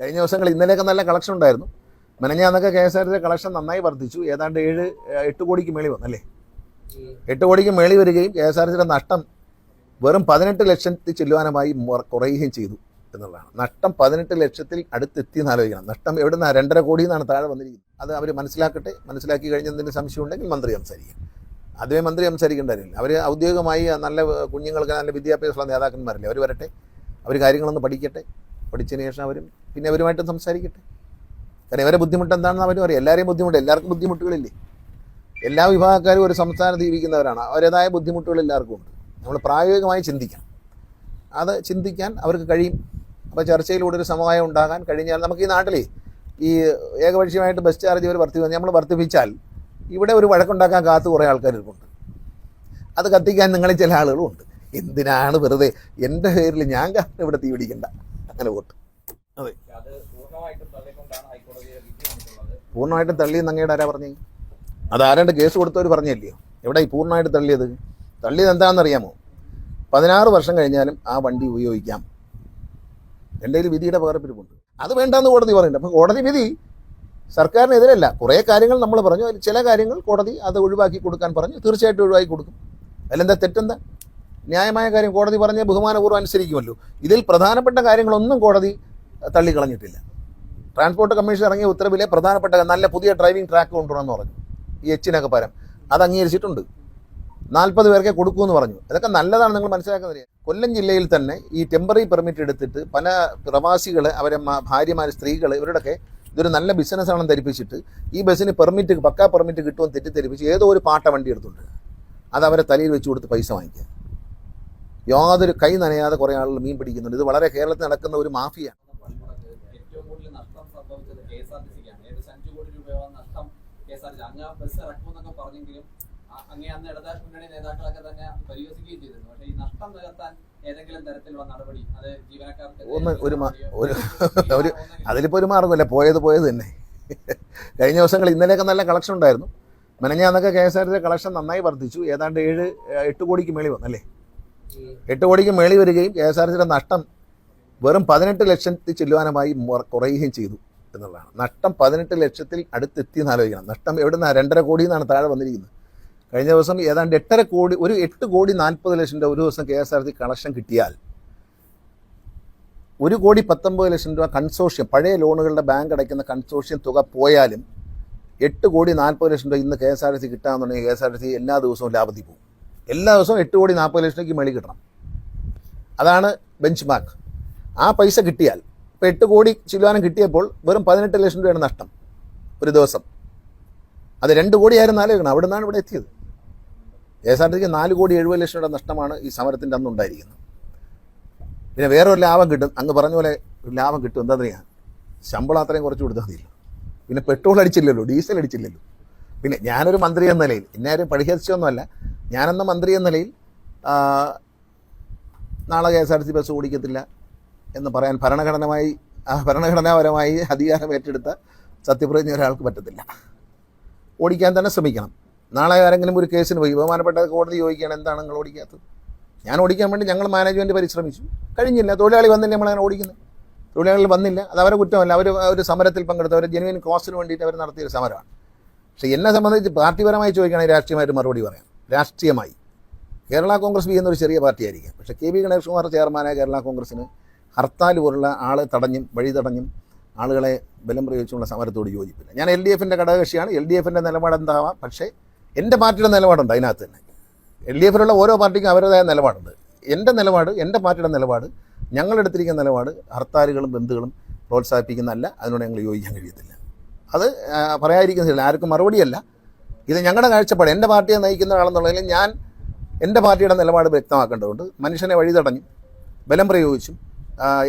കഴിഞ്ഞ ദിവസങ്ങൾ ഇന്നലെയൊക്കെ നല്ല കളക്ഷൻ ഉണ്ടായിരുന്നു. മെനഞ്ഞാന്നൊക്കെ K S R T collection നന്നായി വർദ്ധിച്ചു. ഏതാണ്ട് ഏഴ് എട്ട് കോടിക്ക് മേളി വന്നല്ലേ എട്ട് കോടിക്ക് മേളി വരികയും കെ എസ് ആർ ടിയുടെ നഷ്ടം വെറും പതിനെട്ട് ലക്ഷത്തിൽ ചെല്ലുവാനുമായി കുറയുകയും ചെയ്തു എന്നുള്ളതാണ്. നഷ്ടം പതിനെട്ട് ലക്ഷത്തിൽ അടുത്തെത്തി എന്ന് ആലോചിക്കണം. നഷ്ടം എവിടുന്ന? രണ്ടര കോടി എന്നാണ് താഴെ വന്നിരിക്കുന്നത്. അത് അവർ മനസ്സിലാക്കട്ടെ. മനസ്സിലാക്കി കഴിഞ്ഞെന്തെങ്കിലും സംശയം ഉണ്ടെങ്കിൽ മന്ത്രി സംസാരിക്കും. അതുവേ മന്ത്രി സംസാരിക്കേണ്ടതില്ല അവർ ഔദ്യോഗികമായി നല്ല കുഞ്ഞുങ്ങൾക്ക് നല്ല വിദ്യാഭ്യാസമുള്ള നേതാക്കന്മാരല്ലേ? അവർ വരട്ടെ. അവർ കാര്യങ്ങളൊന്ന് പഠിക്കട്ടെ. പഠിച്ചതിന് ശേഷം അവരും പിന്നെ അവരുമായിട്ട് സംസാരിക്കട്ടെ? കാരണം ഇവരെ ബുദ്ധിമുട്ട് എന്താണെന്ന് അവരും അറിയാം എല്ലാവരെയും ബുദ്ധിമുട്ട് എല്ലാവർക്കും ബുദ്ധിമുട്ടുകളില്ലേ? എല്ലാ വിഭാഗക്കാരും ഒരു സംസ്ഥാനത്ത് ജീവിക്കുന്നവരാണ്. അവരുടേതായ ബുദ്ധിമുട്ടുകൾ എല്ലാവർക്കും ഉണ്ട്. നമ്മൾ പ്രായോഗികമായി ചിന്തിക്കണം. അത് ചിന്തിക്കാൻ അവർക്ക് കഴിയും. അപ്പോൾ ചർച്ചയിലൂടെ ഒരു സമവായം ഉണ്ടാകാൻ കഴിഞ്ഞാൽ നമുക്ക് ഈ നാട്ടിൽ ഈ ഏകപക്ഷീയമായിട്ട് ബസ് ചാർജ് ഇവർ വർദ്ധിപ്പിച്ചു നമ്മൾ വർദ്ധിപ്പിച്ചാൽ ഇവിടെ ഒരു വഴക്കുണ്ടാക്കാൻ കാത്തു കുറേ ആൾക്കാർ ഇരിപ്പുണ്ട് അത് കത്തിക്കാൻ നിങ്ങളിൽ ചില ആളുകളും ഉണ്ട് എന്തിനാണ് വെറുതെ? എന്റെ പേരിൽ ഞാൻ കാരണം ഇവിടെ തീ പിടിക്കണ്ട അങ്ങനെ വോട്ട് അതെ. പൂർണമായിട്ടും തള്ളിയെന്ന് അങ്ങയുടെ ആരാ പറഞ്ഞു? അത് ആരാണ്ട് കേസ് കൊടുത്തവർ പറഞ്ഞല്ലയോ? എവിടെ ഈ പൂർണമായിട്ട് തള്ളിയത്? തള്ളിയത് എന്താണെന്നറിയാമോ പതിനാറ് വർഷം കഴിഞ്ഞാലും ആ വണ്ടി ഉപയോഗിക്കാം. എന്റെ കയ്യിൽ വിധിയുടെ പകർപ്പിരിപ്പുണ്ട്. അത് വേണ്ടാന്ന് കോടതി പറയുന്നുണ്ട്. അപ്പം കോടതി വിധി സർക്കാരിനെതിരല്ല. കുറേ കാര്യങ്ങൾ നമ്മൾ പറഞ്ഞു. അതിൽ ചില കാര്യങ്ങൾ കോടതി അത് ഒഴിവാക്കി കൊടുക്കാൻ പറഞ്ഞു. തീർച്ചയായിട്ടും ഒഴിവാക്കി കൊടുക്കും. അതിലെന്താ തെറ്റെന്താ? ന്യായമായ കാര്യം കോടതി പറഞ്ഞ ബഹുമാനപൂർവം അനുസരിക്കുമല്ലോ. ഇതിൽ പ്രധാനപ്പെട്ട കാര്യങ്ങളൊന്നും കോടതി തള്ളിക്കളഞ്ഞിട്ടില്ല. ട്രാൻസ്പോർട്ട് കമ്മീഷൻ ഇറങ്ങിയ ഉത്തരവിലെ പ്രധാനപ്പെട്ട നല്ല പുതിയ ഡ്രൈവിംഗ് ട്രാക്ക് കൊണ്ടുവരണമെന്ന് പറഞ്ഞു. ഈ എച്ചിനൊക്കെ പരം അത് അംഗീകരിച്ചിട്ടുണ്ട്. നാൽപ്പത് പേർക്കെ കൊടുക്കൂ എന്ന് പറഞ്ഞു. ഇതൊക്കെ നല്ലതാണ് നിങ്ങൾ മനസ്സിലാക്കുന്നത് കൊല്ലം ജില്ലയിൽ തന്നെ ഈ ടെമ്പററി പെർമിറ്റ് എടുത്തിട്ട് പല പ്രവാസികൾ അവരെ ഭാര്യമാർ സ്ത്രീകൾ ഇവരുടെയൊക്കെ ഇതൊരു നല്ല ബിസിനസ്സാണെന്ന് ധരിപ്പിച്ചിട്ട് ഈ ബസ്സിന് പെർമിറ്റ് പക്കാ പെർമിറ്റ് കിട്ടുമെന്ന് തെറ്റിദ്ധരിപ്പിച്ച് ഏതോ ഒരു പാട്ട വണ്ടി എടുത്തുണ്ട് അത് അവരെ തലയിൽ വെച്ച് കൊടുത്ത് പൈസ വാങ്ങിക്കുക. യാതൊരു കൈ നനയാതെ കുറേ ആളുകൾ മീൻ പിടിക്കുന്നുണ്ട്. ഇത് വളരെ കേരളത്തിൽ നടക്കുന്ന ഒരു മാഫിയ പണിമുടക്ക് ഏറ്റവും കൂടുതൽ നഷ്ടം സംഭവിച്ചത് കെ എസ് ആർ ടി സിക്കാണ് ഏകദേശം അഞ്ചു കോടി രൂപയോളം നഷ്ടം കെ എസ് ആർ ടി അങ്ങ് ബസ് ഇറക്കുമെന്നൊക്കെ പറഞ്ഞെങ്കിലും അങ്ങേ അന്ന് ഇടത് മുന്നണി നേതാക്കളൊക്കെ തന്നെ പരിഹസിക്കുകയും ചെയ്തിരുന്നു. പക്ഷേ ഈ നഷ്ടം നികത്താൻ ഏതെങ്കിലും തരത്തിലുള്ള നടപടി അത് ജീവനക്കാർക്ക് ഒരു അതിലിപ്പോൾ ഒരു മാർഗമില്ല പോയത് പോയത് തന്നെ. കഴിഞ്ഞ ദിവസങ്ങൾ ഇന്നലെയൊക്കെ നല്ല കളക്ഷൻ ഉണ്ടായിരുന്നു. മെനഞ്ഞാന്നൊക്കെ K S R T collection നന്നായി വർദ്ധിച്ചു. ഏതാണ്ട് ഏഴ് എട്ട് കോടിക്ക് മേളി വന്നല്ലേ എട്ട് കോടിക്ക് മേളി വരികയും കെ എസ് ആർ ടിയുടെ നഷ്ടം വെറും പതിനെട്ട് ലക്ഷത്തിൽ ചെല്ലുവാനുമായി കുറയുകയും ചെയ്തു. എന്നുള്ളതാണ്. നഷ്ടം പതിനെട്ട് ലക്ഷത്തിൽ അടുത്തെത്തി എന്ന് ആലോചിക്കണം. നഷ്ടം നിന്നാണ് രണ്ടര കോടി എന്നാണ് താഴെ വന്നിരിക്കുന്നത്. കഴിഞ്ഞ ദിവസം ഏതാണ്ട് എട്ടര കോടി ഒരു എട്ട് കോടി നാൽപ്പത് ലക്ഷം രൂപ ഒരു ദിവസം K S R T collection കിട്ടിയാൽ ഒരു കോടി പത്തൊമ്പത് ലക്ഷം രൂപ കൺസോഷ്യം പഴയ ലോണുകളുടെ ബാങ്ക് അടയ്ക്കുന്ന കൺസോഷ്യം തുക പോയാലും എട്ട് കോടി നാൽപ്പത് ലക്ഷം രൂപ ഇന്ന് K S R T C കിട്ടാമെന്നുണ്ടെങ്കിൽ K S R T C എല്ലാ ദിവസവും ലാഭത്തിൽ പോകും. എല്ലാ ദിവസവും എട്ട് കോടി നാൽപ്പത് ലക്ഷം രൂപയ്ക്ക് മേളി കിട്ടണം. അതാണ് ബെഞ്ച് മാർക്ക് ആ പൈസ കിട്ടിയാൽ ഇപ്പോൾ എട്ട് കോടി ചില്ലുവാനും കിട്ടിയപ്പോൾ വെറും പതിനെട്ട് ലക്ഷം രൂപയാണ് നഷ്ടം ഒരു ദിവസം. അത് രണ്ട് കോടിയായിരുന്നു ആലോചിക്കണം അവിടെ നിന്നാണ് ഇവിടെ എത്തിയത്. കെ എസ് ആർ ടി സിക്ക് നാല് കോടി എഴുപത് ലക്ഷം രൂപയുടെ നഷ്ടമാണ് ഈ സമരത്തിന്റെ അന്ന് ഉണ്ടായിരിക്കുന്നത്. പിന്നെ വേറെ ഒരു ലാഭം കിട്ടും. അങ്ങ് പറഞ്ഞ പോലെ ഒരു ലാഭം കിട്ടും. എന്താ അറിയാം ശമ്പളം അത്രയും കുറച്ച് കൊടുത്താൽ മതിയല്ലോ. പിന്നെ പെട്രോൾ അടിച്ചില്ലല്ലോ ഡീസൽ അടിച്ചില്ലല്ലോ. പിന്നെ ഞാനൊരു മന്ത്രി എന്ന നിലയിൽ എന്നെ ആരും പരിഹസിച്ചൊന്നുമല്ല. ഞാനെന്ന മന്ത്രി എന്ന നിലയിൽ നാളെ K S R T C bus ഓടിക്കത്തില്ല. എന്ന് പറയാൻ ഭരണഘടനമായി ഭരണഘടനാപരമായി അധികാരം ഏറ്റെടുത്ത സത്യപ്രതിജ്ഞ ഒരാൾക്ക് പറ്റത്തില്ല. ഓടിക്കാൻ തന്നെ ശ്രമിക്കണം. നാളെ ആരെങ്കിലും ഒരു കേസിന് പോയി ബഹുമാനപ്പെട്ട കോടതി ചോദിക്കുകയാണ് എന്താണ് നിങ്ങൾ ഓടിക്കാത്തത്? ഞാൻ ഓടിക്കാൻ വേണ്ടി ഞങ്ങൾ മാനേജ്മെന്റ് പരിശ്രമിച്ചു. കഴിഞ്ഞില്ല. തൊഴിലാളി വന്നില്ല നമ്മളങ്ങനെ ഓടിക്കുന്നത് തൊഴിലാളികൾ വന്നില്ല. അത് അവരെ കുറ്റമല്ല. അവർ ഒരു സമരത്തിൽ പങ്കെടുത്ത അവർ ജെനുവിൻ കോസിന് വേണ്ടിയിട്ട് അവർ നടത്തിയൊരു സമരമാണ്. പക്ഷേ എന്നെ സംബന്ധിച്ച് പാർട്ടിപരമായി ചോദിക്കുകയാണെങ്കിൽ രാഷ്ട്രീയമായിട്ട് മറുപടി പറയാം. രാഷ്ട്രീയമായി. കേരള കോൺഗ്രസ് ബി എന്നൊരു ചെറിയ പാർട്ടിയായിരിക്കാം. പക്ഷേ കെ വി ഗണേഷ് കുമാർ ചെയർമാനായ കേരള കോൺഗ്രസ്സിന് ഹർത്താൽ പോലുള്ള ആളെ തടഞ്ഞും വഴി തടഞ്ഞും ആളുകളെ ബലം പ്രയോഗിച്ചുള്ള സമരത്തോട് യോജിപ്പില്ല. ഞാൻ എൽ ഡി എഫിന്റെ ഘടകകക്ഷിയാണ്. എൽ ഡി എഫിന്റെ നിലപാട് എന്താവാം പക്ഷേ എന്റെ പാർട്ടിയുടെ നിലപാടുണ്ട് അതിനകത്ത് തന്നെ. എൽ ഡി എഫിലുള്ള ഓരോ പാർട്ടിക്കും അവരുടേതായ നിലപാടുണ്ട്. എന്റെ നിലപാട് എന്റെ പാർട്ടിയുടെ നിലപാട് ഞങ്ങളെടുത്തിരിക്കുന്ന നിലപാട് ഹർത്താലുകളും ബന്ധുകളും പ്രോത്സാഹിപ്പിക്കുന്നതല്ല. അതിനോട് ഞങ്ങൾ യോജിക്കാൻ കഴിയത്തില്ല. അത് പറയാതിരിക്കുന്നില്ല ആർക്കും മറുപടിയല്ല. ഇത് ഞങ്ങളുടെ കാഴ്ചപ്പാട്. എന്റെ പാർട്ടിയെ നയിക്കുന്ന ആളെന്നുള്ളതിൽ ഞാൻ എന്റെ പാർട്ടിയുടെ നിലപാട് വ്യക്തമാക്കേണ്ടതുണ്ട്. മനുഷ്യനെ വഴി തടഞ്ഞു ബലം പ്രയോഗിച്ചും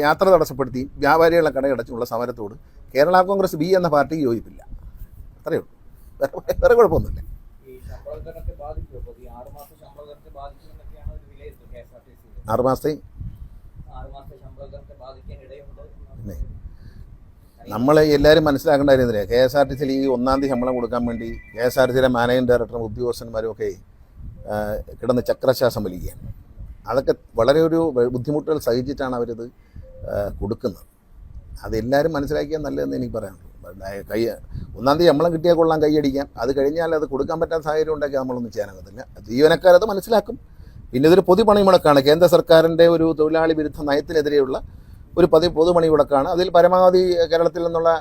യാത്ര തടസ്സപ്പെടുത്തി വ്യാപാരികളെ കടയടച്ചുള്ള സമരത്തോട് കേരള കോൺഗ്രസ് ബി എന്ന പാർട്ടി യോജിപ്പില്ല. അത്രയേ ഉള്ളൂ. വേറെ വേറെ കുഴപ്പമൊന്നുമില്ല. ഈ ശമ്പള വിതരണത്തെ ബാധിക്കും അപ്പോൾ ആറ് മാസം ശമ്പള വിതരണത്തെ ഒരു വിലയിരുത്തൽ K S R T C ആറ് മാസത്തെ? ആറ് മാസത്തെ ശമ്പള വിതരണത്തെ ബാധിക്കാൻ ഇടയുണ്ട് പിന്നെ നമ്മൾ എല്ലാവരും മനസ്സിലാക്കേണ്ട കാര്യം എന്തിനാ? കെ എസ് ആർ ടി സിയിൽ ഈ ഒന്നാം തീയതി ശമ്പളം കൊടുക്കാൻ വേണ്ടി കെ എസ് ആർ ടി സിയിലെ മാനേജിംഗ് ഡയറക്ടറും ഉദ്യോഗസ്ഥന്മാരും ഒക്കെ കിടന്ന് ചക്രശ്വാസം വലിക്കുകയാണ്. അതൊക്കെ വളരെ ഒരു ബുദ്ധിമുട്ടുകൾ സഹിച്ചിട്ടാണ് അവരിത് കൊടുക്കുന്നത്. അതെല്ലാവരും മനസ്സിലാക്കിയാൽ നല്ലതെന്ന് എനിക്ക് പറയാനുള്ളൂ. കൈ ഒന്നാം തീയതി ശമ്പളം കിട്ടിയാൽ കൊള്ളാം കൈയടിക്കാം അത് കഴിഞ്ഞാൽ അത് കൊടുക്കാൻ പറ്റാത്ത സാഹചര്യം ഉണ്ടാക്കി നമ്മളൊന്നും ചെയ്യാനാകത്തില്ല ജീവനക്കാരത് മനസ്സിലാക്കും. പിന്നെ ഇതൊരു പൊതുപണി മുടക്കാണ്. കേന്ദ്ര സർക്കാരിന്റെ ഒരു തൊഴിലാളി വിരുദ്ധ നയത്തിനെതിരെയുള്ള ഒരു പതി പൊതുപണി മുടക്കാണ്. അതിൽ പരമാവധി കേരളത്തിൽ നിന്നുള്ള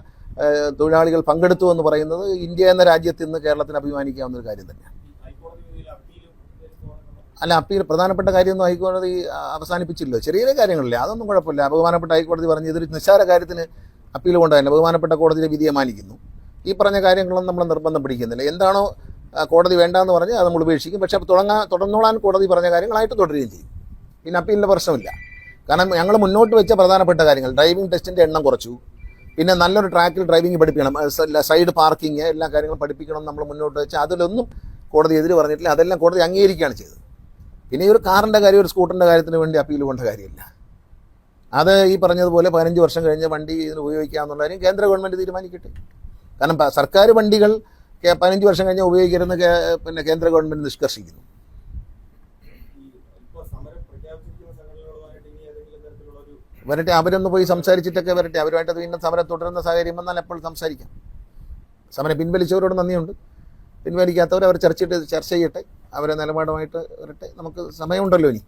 തൊഴിലാളികൾ പങ്കെടുത്തു എന്ന് പറയുന്നത് ഇന്ത്യ എന്ന രാജ്യത്ത് ഇന്ന് കേരളത്തിന് അഭിമാനിക്കാവുന്ന ഒരു കാര്യം തന്നെയാണ്. അല്ല അപ്പീൽ പ്രധാനപ്പെട്ട കാര്യമൊന്നും ഹൈക്കോടതി അവസാനിപ്പിച്ചില്ല ചെറിയ കാര്യങ്ങളില്ലേ അതൊന്നും കുഴപ്പമില്ല. ബഹുമാനപ്പെട്ട ഹൈക്കോടതി പറഞ്ഞു ഇതൊരു നിസ്സാര കാര്യത്തിന് അപ്പീൽ കൊണ്ടുതന്നെ ബഹുമാനപ്പെട്ട കോടതിയുടെ വിധിയെ മാനിക്കുന്നു. ഈ പറഞ്ഞ കാര്യങ്ങളൊന്നും നമ്മൾ നിർബന്ധം പിടിക്കുന്നില്ല. എന്താണോ കോടതി വേണ്ടാന്ന് പറഞ്ഞ് അത് നമ്മൾ ഉപേക്ഷിക്കും. പക്ഷേ തുടങ്ങാൻ തുടർന്നോളാൻ കോടതി പറഞ്ഞ കാര്യങ്ങളായിട്ട് തുടരുകയും ചെയ്യും. പിന്നെ അപ്പീലിന്റെ പ്രശ്നമില്ല. കാരണം ഞങ്ങൾ മുന്നോട്ട് വെച്ച പ്രധാനപ്പെട്ട കാര്യങ്ങൾ ഡ്രൈവിംഗ് ടെസ്റ്റിന്റെ എണ്ണം കുറച്ചു. പിന്നെ നല്ലൊരു ട്രാക്കിൽ ഡ്രൈവിംഗ് പഠിപ്പിക്കണം. സൈഡ് പാർക്കിങ് എല്ലാ കാര്യങ്ങളും പഠിപ്പിക്കണം നമ്മൾ മുന്നോട്ട് വെച്ചാൽ അതിലൊന്നും കോടതി എതിര് പറഞ്ഞിട്ടില്ല. അതെല്ലാം കോടതി അംഗീകരിക്കുകയാണ് ചെയ്തത്. പിന്നെ ഈ ഒരു കാറിന്റെ കാര്യം ഒരു സ്കൂട്ടറിന്റെ കാര്യത്തിന് വേണ്ടി അപ്പീൽ കൊണ്ട കാര്യമില്ല. അത് ഈ പറഞ്ഞതുപോലെ പതിനഞ്ച് വർഷം കഴിഞ്ഞ വണ്ടി ഇതിന് ഉപയോഗിക്കാമെന്നുള്ള കാര്യം കേന്ദ്ര ഗവൺമെന്റ് തീരുമാനിക്കട്ടെ. കാരണം സർക്കാർ വണ്ടികൾ പതിനഞ്ച് വർഷം കഴിഞ്ഞ് ഉപയോഗിക്കരുതെന്ന് പിന്നെ കേന്ദ്ര ഗവൺമെന്റ് നിഷ്കർഷിക്കുന്നു. വരട്ടെ അവരൊന്ന് പോയി സംസാരിച്ചിട്ടൊക്കെ വരട്ടെ. അവരുമായിട്ട് വീണ്ടും സമരം തുടരുന്ന സാഹചര്യം വന്നാൽ എപ്പോൾ സംസാരിക്കാം. സമരം പിൻവലിച്ചവരോട് നന്ദിയുണ്ട്. പിൻവലിക്കാത്തവർ അവർ ചർച്ച ചർച്ച ചെയ്യട്ടെ. അവരെ നിലപാടുമായിട്ട് വരട്ടെ. നമുക്ക് സമയമുണ്ടല്ലോ ഇനി.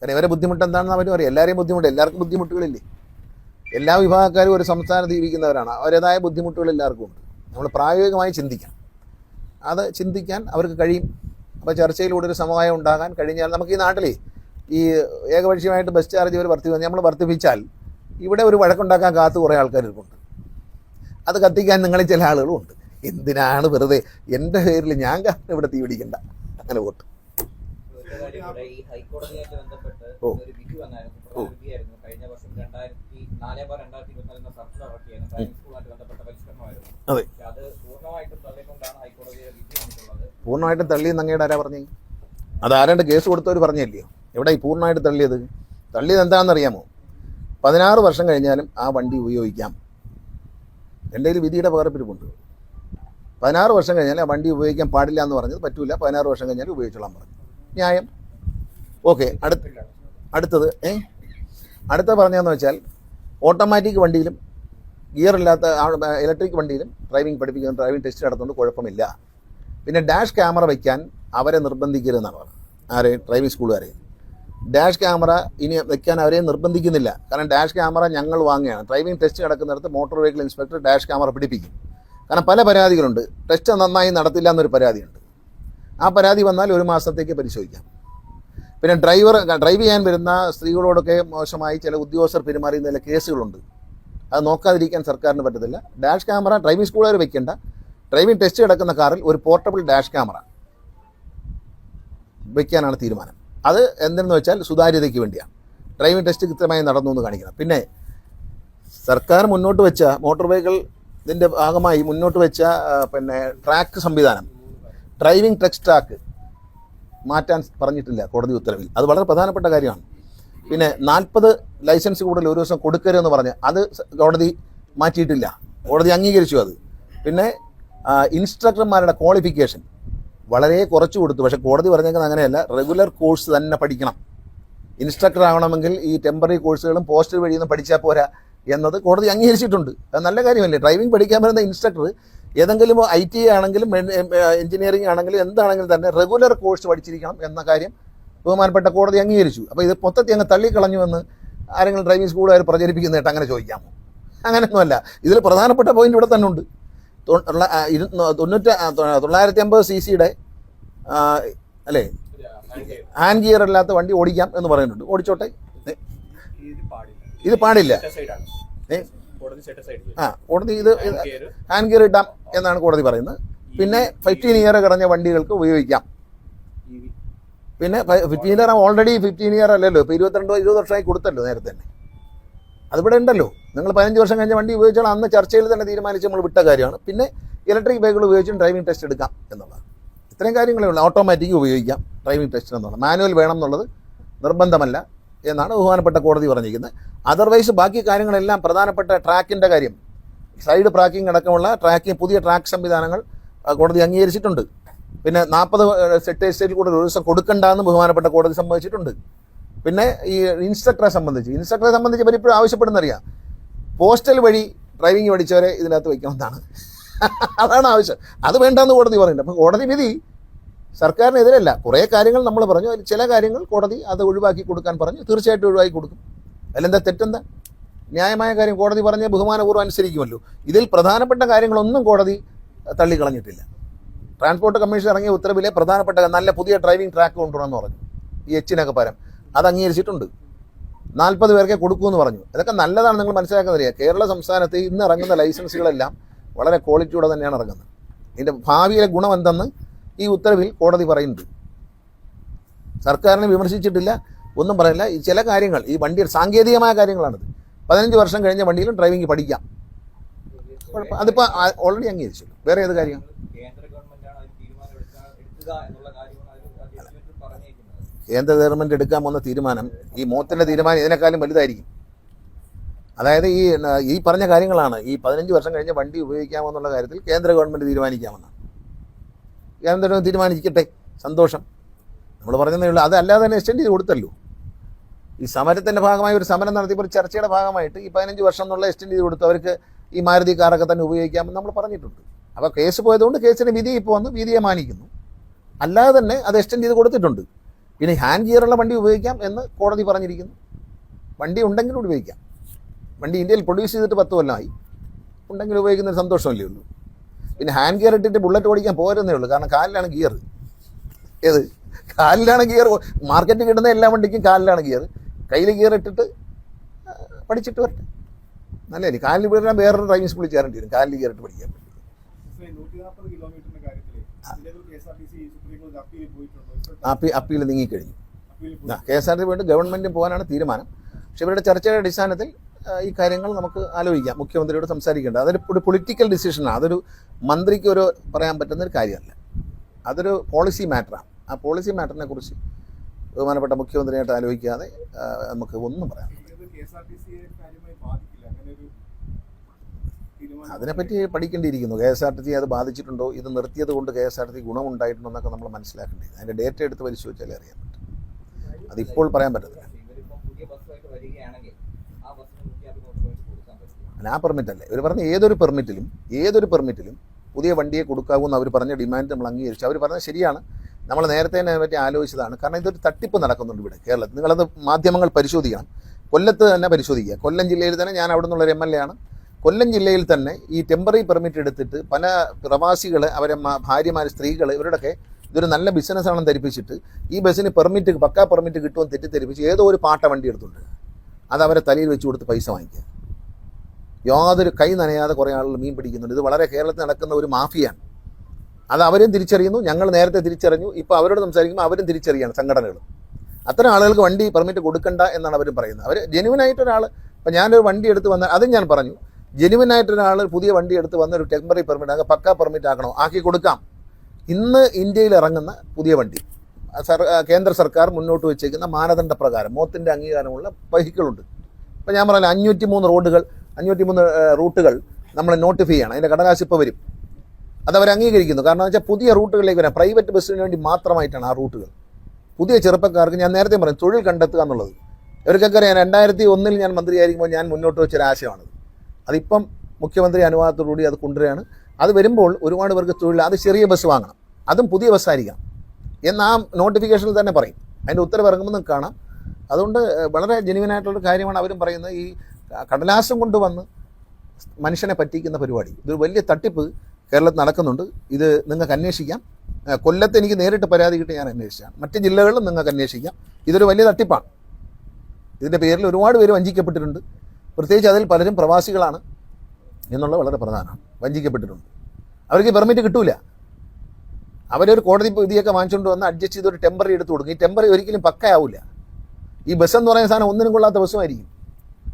കാരണം ഇവരെ ബുദ്ധിമുട്ട് എന്താണെന്ന് അവരും അറിയാം എല്ലാവരെയും ബുദ്ധിമുട്ട്. എല്ലാവർക്കും ബുദ്ധിമുട്ടുകളില്ലേ? എല്ലാ വിഭാഗക്കാരും ഒരു സംസ്ഥാനത്ത് ജീവിക്കുന്നവരാണ്. അവരുടേതായ ബുദ്ധിമുട്ടുകൾ എല്ലാവർക്കും ഉണ്ട്. നമ്മൾ പ്രായോഗികമായി ചിന്തിക്കണം. അത് ചിന്തിക്കാൻ അവർക്ക് കഴിയും. അപ്പോൾ ചർച്ചയിലൂടെ ഒരു സമവായം ഉണ്ടാകാൻ കഴിഞ്ഞാൽ നമുക്ക് ഈ നാട്ടിൽ ഈ ഏകപക്ഷീയമായിട്ട് ബസ് ചാർജ് ഇവർ വർദ്ധിപ്പിച്ചു നമ്മൾ വർദ്ധിപ്പിച്ചാൽ ഇവിടെ ഒരു വഴക്കുണ്ടാക്കാൻ കാത്ത് കുറേ ആൾക്കാർ ഇരിപ്പുണ്ട്. അത് കത്തിക്കാൻ നിങ്ങളിൽ ചില ആളുകളും ഉണ്ട്. എന്തിനാണ് വെറുതെ? എന്റെ പേരിൽ ഞാൻ കാരണം ഇവിടെ തീ പിടിക്കണ്ട. അങ്ങനെ വോട്ട് ഓ. ഓ. അതെ. പൂർണമായിട്ടും തള്ളിയെന്ന് അങ്ങയുടെ ആരാ പറഞ്ഞു? അത് ആരാണ്ട് കേസ് കൊടുത്തവർ പറഞ്ഞില്ലയോ എവിടെ ഈ പൂർണമായിട്ട് തള്ളിയത്? തള്ളിയത് എന്താണെന്നറിയാമോ? പതിനാറ് വർഷം കഴിഞ്ഞാലും ആ വണ്ടി ഉപയോഗിക്കാം. എന്റെ കയ്യിൽ വിധിയുടെ പകർപ്പിരിപ്പുണ്ട്. പതിനാറ് വർഷം കഴിഞ്ഞാൽ ആ വണ്ടി ഉപയോഗിക്കാൻ പാടില്ല എന്ന് പറഞ്ഞത്? പറ്റൂല. പതിനാറ് വർഷം കഴിഞ്ഞാൽ ഉപയോഗിച്ചോളാൻ പറഞ്ഞു. ന്യായം. ഓക്കെ. അടുത്ത അടുത്തത് ഏ? അടുത്ത പറഞ്ഞതെന്ന് വെച്ചാൽ ഓട്ടോമാറ്റിക് വണ്ടിയിലും ഗിയർ ഇല്ലാത്ത ഇലക്ട്രിക് വണ്ടിയിലും ഡ്രൈവിംഗ് പഠിപ്പിക്കുന്ന ഡ്രൈവിംഗ് ടെസ്റ്റ് നടത്തുന്നുണ്ട് കുഴപ്പമില്ല. പിന്നെ ഡാഷ് ക്യാമറ വയ്ക്കാൻ അവരെ നിർബന്ധിക്കരുതെന്നാണ് പറഞ്ഞത്. ആരെ? ഡ്രൈവിംഗ് സ്കൂളുകാരെ. ഡാഷ് ക്യാമറ ഇനി വെക്കാൻ അവരെ നിർബന്ധിക്കുന്നില്ല. കാരണം ഡാഷ് ക്യാമറ ഞങ്ങൾ വാങ്ങുകയാണ്. Driving test നടക്കുന്നിടത്ത് motor vehicle inspector dash camera പിടിപ്പിക്കും. കാരണം പല പരാതികളുണ്ട്. ടെസ്റ്റ് നന്നായി നടത്തില്ല എന്നൊരു പരാതിയുണ്ട്. ആ പരാതി വന്നാൽ ഒരു മാസത്തേക്ക് പരിശോധിക്കാം. പിന്നെ ഡ്രൈവർ ഡ്രൈവ് ചെയ്യാൻ വരുന്ന സ്ത്രീകളോടൊക്കെ മോശമായി ചില ഉദ്യോഗസ്ഥർ പെരുമാറിയ ചില കേസുകളുണ്ട്. അത് നോക്കാതിരിക്കാൻ സർക്കാരിന് പറ്റത്തില്ല. ഡാഷ് ക്യാമറ ഡ്രൈവിംഗ് സ്കൂളുകാർ വെക്കേണ്ട. ഡ്രൈവിംഗ് ടെസ്റ്റ് കിടക്കുന്ന കാറിൽ ഒരു പോർട്ടബിൾ ഡാഷ് ക്യാമറ വയ്ക്കാനാണ് തീരുമാനം. അത് എന്തെന്ന് വെച്ചാൽ സുതാര്യതയ്ക്ക് വേണ്ടിയാണ്. ഡ്രൈവിംഗ് ടെസ്റ്റ് കൃത്യമായി നടന്നു എന്ന് കാണിക്കണം. പിന്നെ സർക്കാർ മുന്നോട്ട് വെച്ച മോട്ടോർ വെഹിക്കിൾ ഇതിന്റെ ഭാഗമായി മുന്നോട്ട് വെച്ച പിന്നെ ട്രാക്ക് സംവിധാനം. ഡ്രൈവിംഗ് ടെക്സ് ട്രാക്ക് മാറ്റാൻ പറഞ്ഞിട്ടില്ല കോടതി ഉത്തരവിൽ. അത് വളരെ പ്രധാനപ്പെട്ട കാര്യമാണ്. പിന്നെ നാൽപ്പത് ലൈസൻസ് കൂടുതൽ ഒരു ദിവസം കൊടുക്കരുതെന്ന് പറഞ്ഞ് അത് കോടതി മാറ്റിയിട്ടില്ല. കോടതി അംഗീകരിച്ചു അത്. പിന്നെ ഇൻസ്ട്രക്ടർമാരുടെ ക്വാളിഫിക്കേഷൻ വളരെ കുറച്ച് കൊടുത്തു. പക്ഷേ കോടതി പറഞ്ഞേക്കുന്നത് അങ്ങനെയല്ല. റെഗുലർ കോഴ്സ് തന്നെ പഠിക്കണം. ഇൻസ്ട്രക്ടർ ആവണമെങ്കിൽ ഈ ടെമ്പററി കോഴ്സുകളും പോസ്റ്റൽ വഴിയൊന്നും പഠിച്ചാൽ പോരാ. എന്നത് കോടതി അംഗീകരിച്ചിട്ടുണ്ട്. അത് നല്ല കാര്യമല്ലേ? ഡ്രൈവിംഗ് പഠിക്കാൻ വരുന്ന ഇൻസ്ട്രക്ടർ ഏതെങ്കിലും ഐ ടി ആണെങ്കിലും എഞ്ചിനീയറിംഗ് ആണെങ്കിലും എന്താണെങ്കിലും തന്നെ റെഗുലർ കോഴ്സ് പഠിച്ചിരിക്കണം എന്ന കാര്യം ബഹുമാനപ്പെട്ട കോടതി അംഗീകരിച്ചു. അപ്പോൾ ഇത് മൊത്തത്തിൽ അങ്ങ് തള്ളിക്കളഞ്ഞുവെന്ന് ആരെങ്കിലും ഡ്രൈവിംഗ് സ്കൂളുകാർ പ്രചരിപ്പിക്കുന്നതായിട്ട് അങ്ങനെ ചോദിക്കാമോ അങ്ങനെയൊന്നുമല്ല. ഇതിൽ പ്രധാനപ്പെട്ട പോയിന്റ് ഇവിടെ തന്നെ ഉണ്ട്. തൊണ്ണൂറ്റ തൊള്ളായിരത്തി അമ്പത് സി സിയുടെ അല്ലേ? ഹാൻഡ് ഗിയർ അല്ലാത്ത വണ്ടി ഓടിക്കാം എന്ന് പറയുന്നുണ്ട് ഓടിച്ചോട്ടെ? ഇത് പാടില്ല. ആ കോടതി ഇത് ഹാൻഡ് ഗിയർ ഇടാം എന്നാണ് കോടതി പറയുന്നത്. പിന്നെ ഫിഫ്റ്റീൻ ഇയർ കടഞ്ഞ വണ്ടികൾക്ക് ഉപയോഗിക്കാം. പിന്നെ fifteen year already fifteen year അല്ലല്ലോ. ഇപ്പോൾ ഇരുപത്തിരണ്ടോ ഇരുപത് വർഷമായി കൊടുത്തല്ലോ നേരത്തെ തന്നെ. അതിവിടെ ഉണ്ടല്ലോ. നിങ്ങൾ പതിനഞ്ച് വർഷം കഴിഞ്ഞ വണ്ടി ഉപയോഗിച്ചാൽ അന്ന് ചർച്ചയിൽ തന്നെ തീരുമാനിച്ച് നമ്മൾ വിട്ട കാര്യമാണ്. പിന്നെ ഇലക്ട്രിക് ബൈക്കുകൾ ഉപയോഗിച്ചും ഡ്രൈവിംഗ് ടെസ്റ്റ് എടുക്കാം എന്നുള്ളത് ഇത്രയും കാര്യങ്ങളേ ഉള്ളൂ. ഓട്ടോമാറ്റിക് ഉപയോഗിക്കാം ഡ്രൈവിംഗ് ടെസ്റ്റ് എന്നുള്ളത്. മാനുവൽ വേണം എന്നുള്ളത് നിർബന്ധമല്ല. എന്നാണ് ബഹുമാനപ്പെട്ട കോടതി പറഞ്ഞിരിക്കുന്നത്. അതർവൈസ് ബാക്കി കാര്യങ്ങളെല്ലാം പ്രധാനപ്പെട്ട ട്രാക്കിന്റെ കാര്യം. സൈഡ് ട്രാക്കിംഗ് അടക്കമുള്ള ട്രാക്കിംഗ് പുതിയ ട്രാക്ക് സംവിധാനങ്ങൾ കോടതി അംഗീകരിച്ചിട്ടുണ്ട്. പിന്നെ നാൽപ്പത് സ്റ്റേറ്റിൽ കൂടെ ഒരു ദിവസം കൊടുക്കണ്ടെന്ന് ബഹുമാനപ്പെട്ട കോടതി സമ്മതിച്ചിട്ടുണ്ട്. പിന്നെ ഈ ഇൻസ്ട്രക്ടറെ സംബന്ധിച്ച് ഇൻസ്ട്രക്ടറെ സംബന്ധിച്ച് ഇവരിപ്പോഴും ആവശ്യപ്പെടുന്നറിയാം. പോസ്റ്റൽ വഴി ഡ്രൈവിംഗ് പഠിച്ചവരെ ഇതിനകത്ത് വയ്ക്കണമെന്നാണ് അതാണ് ആവശ്യം. അത് വേണ്ടെന്ന് കോടതി പറയുന്നുണ്ട്. അപ്പോൾ കോടതി വിധി സർക്കാരിനെതിരല്ല. കുറേ കാര്യങ്ങൾ നമ്മൾ പറഞ്ഞു. അതിൽ ചില കാര്യങ്ങൾ കോടതി അത് ഒഴിവാക്കി കൊടുക്കാൻ പറഞ്ഞു. തീർച്ചയായിട്ടും ഒഴിവാക്കി കൊടുക്കും. അതിലെന്താ തെറ്റെന്താ? ന്യായമായ കാര്യം കോടതി പറഞ്ഞ ബഹുമാനപൂർവം അനുസരിക്കുമല്ലോ. ഇതിൽ പ്രധാനപ്പെട്ട കാര്യങ്ങളൊന്നും കോടതി തള്ളിക്കളഞ്ഞിട്ടില്ല. ട്രാൻസ്പോർട്ട് കമ്മീഷൻ ഇറങ്ങിയ ഉത്തരവിലെ പ്രധാനപ്പെട്ട നല്ല പുതിയ ഡ്രൈവിംഗ് ട്രാക്ക് കൊണ്ടുവരണമെന്ന് പറഞ്ഞു. ഈ എച്ചിനൊക്കെ പരം അത് അംഗീകരിച്ചിട്ടുണ്ട്. നാൽപ്പത് പേർക്കേ കൊടുക്കുമെന്ന് പറഞ്ഞു. അതൊക്കെ നല്ലതാണ് നിങ്ങൾ മനസ്സിലാക്കുന്നില്ല കേരള സംസ്ഥാനത്ത് ഇന്ന് ഇറങ്ങുന്ന ലൈസൻസുകളെല്ലാം വളരെ ക്വാളിറ്റിയോടെ തന്നെയാണ് ഇറങ്ങുന്നത്. ഇതിന്റെ ഭാവിയിലെ ഗുണം എന്തെന്ന് ഈ ഉത്തരവിൽ കോടതി പറയുന്നുണ്ട്. സർക്കാരിനെ വിമർശിച്ചിട്ടില്ല ഒന്നും പറയില്ല. ഈ ചില കാര്യങ്ങൾ ഈ വണ്ടി സാങ്കേതികമായ കാര്യങ്ങളാണിത്. പതിനഞ്ച് വർഷം കഴിഞ്ഞ വണ്ടിയിലും ഡ്രൈവിംഗ് പഠിക്കാം. അതിപ്പോൾ ഓൾറെഡി അംഗീകരിച്ചു വേറെ ഏത് കാര്യം? കേന്ദ്ര ഗവൺമെന്റ് എടുക്കാൻ പോകുന്ന തീരുമാനം ഈ മോത്തിന്റെ തീരുമാനം ഇതിനേക്കാളും വലുതായിരിക്കും. അതായത് ഈ ഈ പറഞ്ഞ കാര്യങ്ങളാണ് ഈ പതിനഞ്ച് വർഷം കഴിഞ്ഞ് വണ്ടി ഉപയോഗിക്കാമെന്നുള്ള കാര്യത്തിൽ കേന്ദ്ര ഗവൺമെന്റ് തീരുമാനിക്കാമെന്നാണ്. കേന്ദ്ര തീരുമാനിക്കട്ടെ. സന്തോഷം. നമ്മൾ പറഞ്ഞതേ ഉള്ളൂ. അതല്ലാതെ തന്നെ എക്സ്റ്റെൻഡ് ചെയ്ത് കൊടുത്തല്ലോ. ഈ സമരത്തിന്റെ ഭാഗമായി ഒരു സമരം നടത്തിയപ്പോൾ ചർച്ചയുടെ ഭാഗമായിട്ട് ഈ പതിനഞ്ച് വർഷം എന്നുള്ള എക്സ്റ്റെൻഡ് ചെയ്ത് കൊടുത്തു. അവർക്ക് ഈ മാരുതി കാറൊക്കെ തന്നെ ഉപയോഗിക്കാമെന്ന് നമ്മൾ പറഞ്ഞിട്ടുണ്ട്. അപ്പോൾ കേസ് പോയതുകൊണ്ട് കേസിന് വിധി ഇപ്പോൾ വന്ന്. വിധിയെ മാനിക്കുന്നു. അല്ലാതെ തന്നെ അത് എക്സ്റ്റെൻഡ് ചെയ്ത് കൊടുത്തിട്ടുണ്ട്. പിന്നെ ഹാൻഡ് ഗിയറുള്ള വണ്ടി ഉപയോഗിക്കാം എന്ന് കോടതി പറഞ്ഞിരിക്കുന്നു. വണ്ടി ഉണ്ടെങ്കിലും ഉപയോഗിക്കാം. വണ്ടി ഇന്ത്യയിൽ പ്രൊഡ്യൂസ് ചെയ്തിട്ട് പത്ത് കൊല്ലമായി. ഉണ്ടെങ്കിൽ ഉപയോഗിക്കുന്ന ഒരു സന്തോഷമല്ലേ ഉള്ളൂ? പിന്നെ ഹാൻഡ് ഗിയർ ഇട്ടിട്ട് ബുള്ളറ്റ് ഓടിക്കാൻ പോരുന്നേ ഉള്ളൂ. കാരണം കാലിലാണ് ഗിയർ ഏത്? കാലിലാണ് ഗിയർ മാർക്കറ്റിൽ കിട്ടുന്ന എല്ലാ വണ്ടിക്കും കാലിലാണ് ഗിയർ കയ്യിൽ ഗിയർ ഇട്ടിട്ട് പഠിച്ചിട്ട് വരട്ടെ. നല്ലതായിരിക്കും കാലിൽ വീഴാൻ വേറൊരു ഡ്രൈവിംഗ് സ്കൂളിൽ ചേരേണ്ടി വരും. കാലിൽ ഗിയർ ഇട്ട് പഠിക്കാൻ പറ്റും അപ്പീൽ നീങ്ങിക്കഴിഞ്ഞു. കെ എസ് ആർ ടി പോയിട്ട് ഗവൺമെന്റും പോകാനാണ് തീരുമാനം. പക്ഷെ ഇവരുടെ ചർച്ചയുടെ അടിസ്ഥാനത്തിൽ ഈ കാര്യങ്ങൾ നമുക്ക് ആലോചിക്കാം. മുഖ്യമന്ത്രിയോട് സംസാരിക്കേണ്ടത് അതൊരു ഒരു പൊളിറ്റിക്കൽ ഡിസിഷനാണ് അതൊരു മന്ത്രിക്ക് ഒരു പറയാൻ പറ്റുന്ന ഒരു കാര്യമല്ല. അതൊരു പോളിസി മാറ്ററാണ് ആ പോളിസി മാറ്ററിനെ കുറിച്ച് ബഹുമാനപ്പെട്ട മുഖ്യമന്ത്രിയായിട്ട് ആലോചിക്കാതെ നമുക്ക് ഒന്നും പറയാം അതിനെപ്പറ്റി പഠിക്കേണ്ടിയിരിക്കുന്നു. K S R T C അത് ബാധിച്ചിട്ടുണ്ടോ? ഇത് നിർത്തിയത് കൊണ്ട് K S R T C ഗുണമുണ്ടായിട്ടുണ്ടോ എന്നൊക്കെ നമ്മൾ മനസ്സിലാക്കേണ്ടി അതിന്റെ ഡേറ്റ എടുത്ത് പരിശോധിച്ചാലേ അറിയാൻ പറ്റും. അതിപ്പോൾ പറയാൻ പറ്റത്തില്ല ഇവരിപ്പം പുതിയ ബസ്സുമായിട്ട് വരികയാണെങ്കിൽ ആ ബസ്സിന് നൂറ്റി അറുപത് പോയിന്റ് കൊടുക്കാൻ പറ്റില്ല അല്ല ആ പെർമിറ്റ് അല്ലേ? ഇവർ പറഞ്ഞ ഏതൊരു പെർമിറ്റിലും ഏതൊരു പെർമിറ്റിലും പുതിയ വണ്ടിയെ കൊടുക്കാവൂ എന്ന് അവർ പറഞ്ഞ ഡിമാൻഡ് നമ്മൾ അംഗീകരിച്ചു. അവർ പറഞ്ഞത് ശരിയാണ്. നമ്മൾ നേരത്തെ തന്നെ പറ്റി ആലോചിച്ചതാണ്. കാരണം ഇതൊരു തട്ടിപ്പ് നടക്കുന്നുണ്ട് ഇവിടെ കേരളത്തിൽ. നിങ്ങളത് മാധ്യമങ്ങൾ പരിശോധിക്കണം. കൊല്ലത്ത് തന്നെ പരിശോധിക്കുക. കൊല്ലം ജില്ലയിൽ തന്നെ ഞാൻ അവിടെ നിന്നുള്ളൊരു എം എൽ എ ആണ്. കൊല്ലം ജില്ലയിൽ തന്നെ ഈ ടെമ്പററി പെർമിറ്റ് എടുത്തിട്ട് പല പ്രവാസികൾ അവരെ ഭാര്യമാർ സ്ത്രീകൾ ഇവരുടെയൊക്കെ ഇതൊരു നല്ല ബിസിനസ്സാണെന്ന് ധരിപ്പിച്ചിട്ട് ഈ ബസ്സിന് പെർമിറ്റ് പക്കാ പെർമിറ്റ് കിട്ടുമെന്ന് തെറ്റിദ്ധരിപ്പിച്ച് ഏതോ ഒരു പാട്ട വണ്ടി എടുത്തുണ്ട്. അത് അവരെ തലയിൽ വെച്ച് കൊടുത്ത് പൈസ വാങ്ങിക്കുക. യാതൊരു കൈ നനയാതെ കുറേ ആളുകൾ മീൻ പിടിക്കുന്നുണ്ട്. ഇത് വളരെ കേരളത്തിൽ നടക്കുന്ന ഒരു മാഫിയാണ്. അത് അവരും തിരിച്ചറിയുന്നു. ഞങ്ങൾ നേരത്തെ തിരിച്ചറിഞ്ഞു. ഇപ്പോൾ അവരോട് സംസാരിക്കുമ്പോൾ അവരും തിരിച്ചറിയാണ് സംഘടനകൾ. അത്തരം ആളുകൾക്ക് വണ്ടി പെർമിറ്റ് കൊടുക്കണ്ട എന്നാണ് അവർ പറയുന്നത്. അവർ ജെനുവിനായിട്ടൊരാൾ ഇപ്പം ഞാനൊരു വണ്ടി എടുത്ത് വന്നാൽ അതും ഞാൻ പറഞ്ഞു. ജെനുവിനായിട്ടൊരാൾ പുതിയ വണ്ടി എടുത്ത് വന്ന ഒരു ടെമ്പററി പെർമിറ്റ് ആക്കുക പക്കാ പെർമിറ്റ് ആക്കണോ? ആക്കി കൊടുക്കാം. ഇന്ന് ഇന്ത്യയിൽ ഇറങ്ങുന്ന പുതിയ വണ്ടി സർ കേന്ദ്ര സർക്കാർ മുന്നോട്ട് വെച്ചേക്കുന്ന മാനദണ്ഡ പ്രകാരം മോത്തിന്റെ അംഗീകാരമുള്ള വെഹിക്കിളുണ്ട് ഇപ്പം ഞാൻ പറഞ്ഞാൽ അഞ്ഞൂറ്റി മൂന്ന് റോഡുകൾ അഞ്ഞൂറ്റി മൂന്ന് റൂട്ടുകൾ നമ്മൾ നോട്ടിഫൈ ചെയ്യണം. അതിന്റെ കടലാസ് ഇപ്പോൾ വരും. അത് അവർ അംഗീകരിക്കുന്നു. കാരണം വെച്ചാൽ പുതിയ റൂട്ടുകളിലേക്ക് വരാം. പ്രൈവറ്റ് ബസ്സിന് വേണ്ടി മാത്രമായിട്ടാണ് ആ റൂട്ടുകൾ. പുതിയ ചെറുപ്പക്കാർക്ക് ഞാൻ നേരത്തെ പറഞ്ഞു തൊഴിൽ കണ്ടെത്തുക എന്നുള്ളത്. ഇവർക്കൊക്കെ അറിയാം രണ്ടായിരത്തി ഒന്നിൽ ഞാൻ മന്ത്രിയായിരിക്കുമ്പോൾ ഞാൻ മുന്നോട്ട് വെച്ചൊരു ആശയമാണത്. അതിപ്പം മുഖ്യമന്ത്രി അനുവാദത്തോടുകൂടി അത് കൊണ്ടുവരികയാണ്. അത് വരുമ്പോൾ ഒരുപാട് പേർക്ക് തൊഴിൽ അത് ചെറിയ ബസ് വാങ്ങണം. അതും പുതിയ ബസ്സായിരിക്കണം എന്ന് ആ നോട്ടിഫിക്കേഷനിൽ തന്നെ പറയും. അതിന്റെ ഉത്തരവ് ഇറങ്ങുമ്പോൾ കാണാം. അതുകൊണ്ട് വളരെ ജെനുവിനായിട്ടുള്ള കാര്യമാണ് അവരും പറയുന്നത്. ഈ കടലാസം കൊണ്ടുവന്ന് മനുഷ്യനെ പറ്റിക്കുന്ന പരിപാടി. ഇതൊരു വലിയ തട്ടിപ്പ് കേരളത്തിൽ നടക്കുന്നുണ്ട്. ഇത് നിങ്ങൾക്ക് അന്വേഷിക്കാം. കൊല്ലത്ത് എനിക്ക് നേരിട്ട് പരാതി കിട്ടി ഞാൻ അന്വേഷിച്ചാണ്. മറ്റ് ജില്ലകളിലും നിങ്ങൾക്ക് അന്വേഷിക്കാം. ഇതൊരു വലിയ തട്ടിപ്പാണ്. ഇതിന്റെ പേരിൽ ഒരുപാട് പേര് വഞ്ചിക്കപ്പെട്ടിട്ടുണ്ട്. പ്രത്യേകിച്ച് അതിൽ പലരും പ്രവാസികളാണ് എന്നുള്ളത് വളരെ പ്രധാനമാണ്. വഞ്ചിക്കപ്പെട്ടിട്ടുണ്ട്. അവർക്ക് പെർമിറ്റ് കിട്ടൂല. അവരൊരു കോടതി വിധിയൊക്കെ വാങ്ങിച്ചുകൊണ്ട് വന്ന് അഡ്ജസ്റ്റ് ചെയ്ത് ഒരു ടെമ്പറി എടുത്ത് കൊടുക്കും. ഈ ടെമ്പറി ഒരിക്കലും പക്കയാവില്ല ഈ ബസ് എന്ന് പറയുന്ന സാധനം ഒന്നിനും കൊള്ളാത്ത ബസ്സുമായിരിക്കും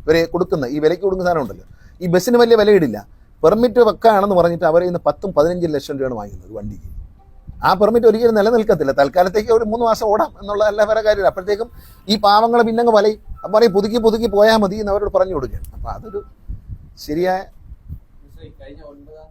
ഇവരെ കൊടുക്കുന്ന ഈ വിലയ്ക്ക് കൊടുക്കുന്ന സാധനം ഉണ്ടല്ലോ. ഈ ബസ്സിന് വലിയ വിലയിടില്ല. പെർമിറ്റ് വെക്കാണെന്ന് പറഞ്ഞിട്ട് അവരെ ഇന്ന് പത്തും പതിനഞ്ചും ലക്ഷം രൂപയാണ് വാങ്ങുന്നത് വണ്ടിക്ക്. ആ പെർമിറ്റ് ഒരിക്കലും നിലനിൽക്കത്തില്ല. തൽക്കാലത്തേക്ക് ഒരു മൂന്ന് മാസം ഓടാം എന്നുള്ള എല്ലാ വേറെ കാര്യമില്ല. അപ്പോഴത്തേക്കും ഈ പാവങ്ങളെ പിന്നങ്ങ് വലയും. അപ്പം പറയും പുതുക്കി പുതുക്കി പോയാൽ മതി എന്ന് അവരോട് പറഞ്ഞു കൊടുക്കുകയാണ്. അപ്പോൾ അതൊരു ശരിയായ കഴിഞ്ഞ ഒൻപതാം